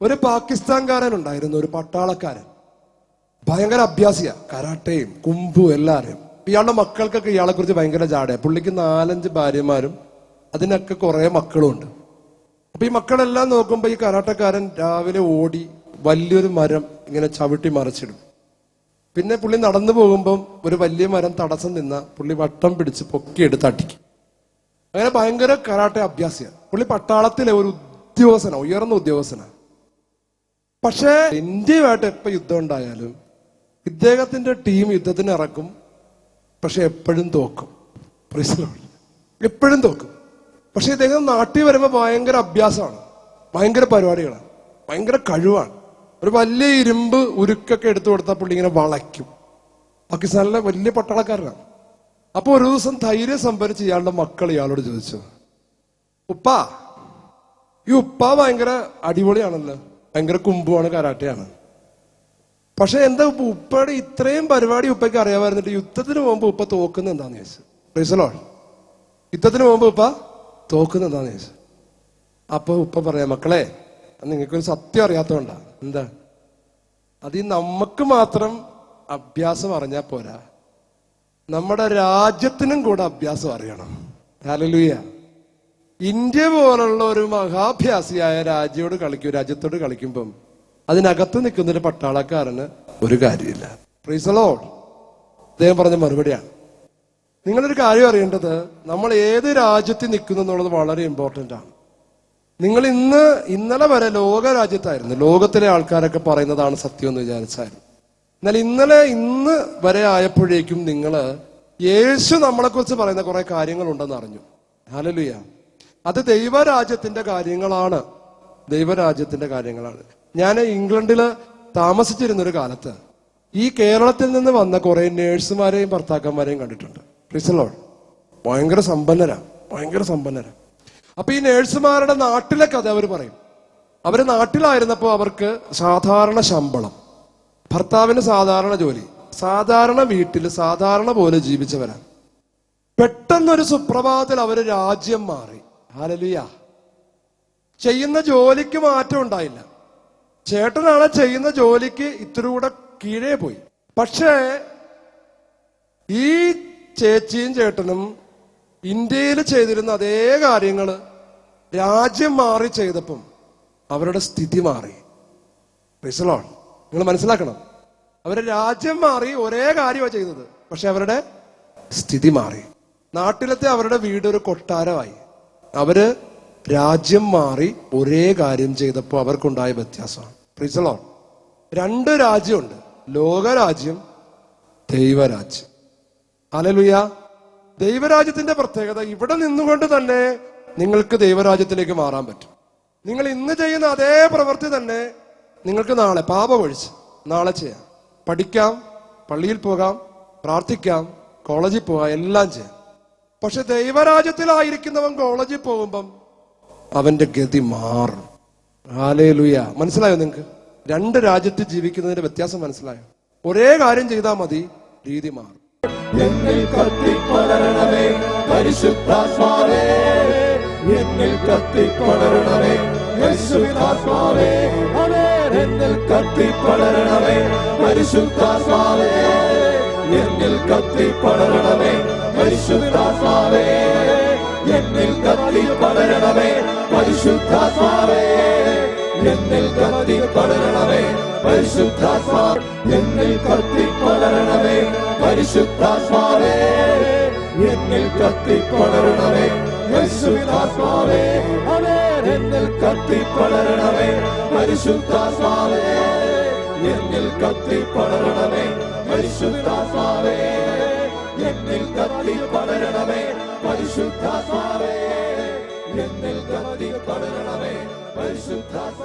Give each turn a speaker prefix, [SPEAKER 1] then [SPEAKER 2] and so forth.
[SPEAKER 1] ഒരു പാകിസ്ഥാൻകാരൻ ഉണ്ടായിരുന്നു ഒരു പട്ടാളക്കാരൻ. ഭയങ്കര അഭ്യാസിയ കരാട്ടയും കുംഭു എല്ലാരെയും ഇയാളുടെ മക്കൾക്കൊക്കെ ഇയാളെ കുറിച്ച് ഭയങ്കര ജാടയാണ് പുള്ളിക്ക് നാലഞ്ച് ഭാര്യമാരും അതിനൊക്കെ കുറെ മക്കളും ഉണ്ട് അപ്പൊ ഈ മക്കളെല്ലാം നോക്കുമ്പോ ഈ കരാട്ടക്കാരൻ രാവിലെ ഓടി വലിയൊരു മരം ഇങ്ങനെ ചവിട്ടി മറിച്ചിടും. പിന്നെ പുള്ളി നടന്നു പോകുമ്പം ഒരു വലിയ മരം തടസ്സം നിന്ന പുള്ളി വട്ടം പിടിച്ച് പൊക്കിയെടുത്ത് അടിക്കും. അങ്ങനെ ഭയങ്കര കരാട്ടെ അഭ്യാസിയാണ് പുള്ളി പട്ടാളത്തിലെ ഒരു ഉദ്യോഗസ്ഥന ഉയർന്ന ഉദ്യോഗസ്ഥന. പക്ഷേ ഇന്ത്യയുമായിട്ട് എപ്പോ യുദ്ധം ഉണ്ടായാലും ഇദ്ദേഹത്തിന്റെ ടീം യുദ്ധത്തിന് ഇറക്കും പക്ഷെ എപ്പോഴും തോക്കും. എപ്പോഴും തോക്കും. പക്ഷെ ഇദ്ദേഹം നാട്ടിൽ വരുമ്പോൾ ഭയങ്കര അഭ്യാസമാണ്. ഭയങ്കര പരിപാടികളാണ്. ഭയങ്കര കഴിവാണ്. ഒരു വലിയ ഇരുമ്പ് ഉരുക്കൊക്കെ എടുത്തു കൊടുത്താൽ പുള്ളി ഇങ്ങനെ വളയ്ക്കും. പാകിസ്ഥാനിലെ വലിയ പട്ടാളക്കാരനാണ്. അപ്പോൾ ഒരു ദിവസം ധൈര്യം സംഭരിച്ച് ഇയാളുടെ മക്കൾ ഇയാളോട് ചോദിച്ചു ഉപ്പ ഈ ഉപ്പ ഭയങ്കര അടിപൊളിയാണല്ലോ. ഭയങ്കര കുമ്പുമാണ് കരാട്ടയാണ്. പക്ഷെ എന്താ ഉപ്പ ഉപ്പയുടെ ഇത്രയും പരിപാടി ഉപ്പയ്ക്ക് അറിയാമായിരുന്നിട്ട് യുദ്ധത്തിന് പോകുമ്പോ ഉപ്പ തോക്കുന്ന എന്താന്ന് ചോദിച്ചു? റീസലോ യുദ്ധത്തിന് പോകുമ്പോ ഉപ്പ തോക്കുന്ന യേശു. അപ്പോൾ അപ്പൊ ഉപ്പ പറയാം മക്കളെ നിങ്ങൾക്കൊരു സത്യം അറിയാത്തതുകൊണ്ടാണ് എന്താ? അത് നമുക്ക് മാത്രം അഭ്യാസം അറിഞ്ഞാൽ പോരാ. നമ്മുടെ രാജ്യത്തിനും കൂടെ അഭ്യാസം അറിയണം. ഹല്ലേലൂയ ഇന്ത്യ പോലുള്ള ഒരു മഹാഭ്യാസിയായ രാജ്യോട് കളിക്കും രാജ്യത്തോട് കളിക്കുമ്പം അതിനകത്ത് നിൽക്കുന്ന ഒരു പട്ടാളക്കാരന് ഒരു കാര്യമില്ല. പ്രീസലോ അദ്ദേഹം പറഞ്ഞ മറുപടിയാണ്. നിങ്ങളൊരു കാര്യം അറിയേണ്ടത് നമ്മൾ ഏത് രാജ്യത്ത് നിൽക്കുന്നു എന്നുള്ളത് വളരെ ഇമ്പോർട്ടന്റ് ആണ്. നിങ്ങൾ ഇന്ന് ഇന്നലെ വരെ ലോക രാജ്യത്തായിരുന്നു ലോകത്തിലെ ആൾക്കാരൊക്കെ പറയുന്നതാണ് സത്യം എന്ന് വിചാരിച്ചായിരുന്നു എന്നാൽ ഇന്നലെ ഇന്ന് വരെ ആയപ്പോഴേക്കും നിങ്ങൾ യേശു നമ്മളെക്കുറിച്ച് പറയുന്ന കുറെ കാര്യങ്ങളുണ്ടെന്ന് അറിഞ്ഞു. ഹലലുയ അത് ദൈവരാജ്യത്തിന്റെ കാര്യങ്ങളാണ്. ദൈവരാജ്യത്തിന്റെ കാര്യങ്ങളാണ്. ഞാൻ ഇംഗ്ലണ്ടിൽ താമസിച്ചിരുന്നൊരു കാലത്ത് ഈ കേരളത്തിൽ നിന്ന് വന്ന കുറെ നേഴ്സുമാരെയും ഭർത്താക്കന്മാരെയും കണ്ടിട്ടുണ്ട്. പ്രിസലോൾ ഭയങ്കര സമ്പന്നരാ. ഭയങ്കര സമ്പന്നരാ. അപ്പൊ ഈ നേഴ്സുമാരുടെ നാട്ടിലെ കഥ അവർ പറയും. അവർ നാട്ടിലായിരുന്നപ്പോൾ അവർക്ക് സാധാരണ ശമ്പളം. ഭർത്താവിന് സാധാരണ ജോലി. സാധാരണ വീട്ടിൽ സാധാരണ പോലെ ജീവിച്ചവരാണ് പെട്ടെന്നൊരു സുപ്രഭാതത്തിൽ അവർ രാജ്യം മാറി. ഹാലലിയ ചെയ്യുന്ന ജോലിക്ക് മാറ്റം ഉണ്ടായില്ല. ചേട്ടനാണ് ചെയ്യുന്ന ജോലിക്ക് ഇത്തിരി കൂടെ കീഴേ പോയി. പക്ഷേ ഈ ചേച്ചിയും ചേട്ടനും ഇന്ത്യയിൽ ചെയ്തിരുന്ന അതേ കാര്യങ്ങൾ രാജ്യം മാറി ചെയ്തപ്പം അവരുടെ സ്ഥിതി മാറി. റിസലോൺ നിങ്ങൾ മനസ്സിലാക്കണം. അവരെ രാജ്യം മാറി ഒരേ കാര്യമാണ് ചെയ്തത്. പക്ഷെ അവരുടെ സ്ഥിതി മാറി. നാട്ടിലത്തെ അവരുടെ വീട് ഒരു കൊട്ടാരമായി. അവർ രാജ്യം മാറി ഒരേ കാര്യം ചെയ്തപ്പോൾ അവർക്കുണ്ടായ വ്യത്യാസമാണ്. റിസലോൺ രണ്ട് രാജ്യമുണ്ട്. ലോകരാജ്യം ദൈവരാജ്യം. അലലുയ. ദൈവരാജ്യത്തിന്റെ പ്രത്യേകത ഇവിടെ നിന്നുകൊണ്ട് തന്നെ നിങ്ങൾക്ക് ദൈവരാജ്യത്തിലേക്ക് മാറാൻ പറ്റും. നിങ്ങൾ ഇന്ന് ചെയ്യുന്ന അതേ പ്രവൃത്തി തന്നെ നിങ്ങൾക്ക് നാളെ പാപമൊഴിച്ച് നാളെ ചെയ്യാം. പഠിക്കാം പള്ളിയിൽ പോകാം പ്രാർത്ഥിക്കാം കോളേജിൽ പോകാം എല്ലാം ചെയ്യാം. പക്ഷെ ദൈവരാജ്യത്തിലായിരിക്കുന്നവൻ കോളേജിൽ പോകുമ്പം അവന്റെ ഗതി മാറും. ഹാലേലുയ മനസ്സിലായോ നിങ്ങൾക്ക്? രണ്ട് രാജ്യത്ത് ജീവിക്കുന്നതിന്റെ വ്യത്യാസം മനസ്സിലായോ? ഒരേ കാര്യം ചെയ്താൽ മതി രീതി മാറും.
[SPEAKER 2] എന്നിൽ കത്തിപ്പടരണമേ പരിശുദ്ധാത്മാവേ. എന്നിൽ കത്തിപ്പടരണമേ പരിശുദ്ധാത്മാവേ. എന്നിൽ കത്തിപ്പടരണമേ പരിശുദ്ധാത്മാവേ. എന്നിൽ കത്തിപ്പടരണമേ പരിശുദ്ധാത്മാവേ. എന്നിൽ കത്തിപ്പടരണമേ പരിശുദ്ധാത്മാവേ. എന്നിൽ കത്തിപ്പടരണമേ പരിശുദ്ധാത്മാ എന്നിൽ കത്തിപ്പടരണമേ പരിശുദ്ധാത്മാവേ എന്നിൽ കത്തിപ്പടരണമേ. പരിശുദ്ധാത്മാവേ എന്നിൽ കത്തിപ്പടരണമേ. പരിശുദ്ധാത്മാവേ എന്നിൽ കത്തിപ്പടരണമേ. പരിശുദ്ധാത്മാവേ എന്നിൽ കത്തിപ്പടരണമേ. പരിശുദ്ധാത്മാവേ എന്നിൽ കത്തിപ്പടരണമേ. പരിശുദ്ധാത്മാ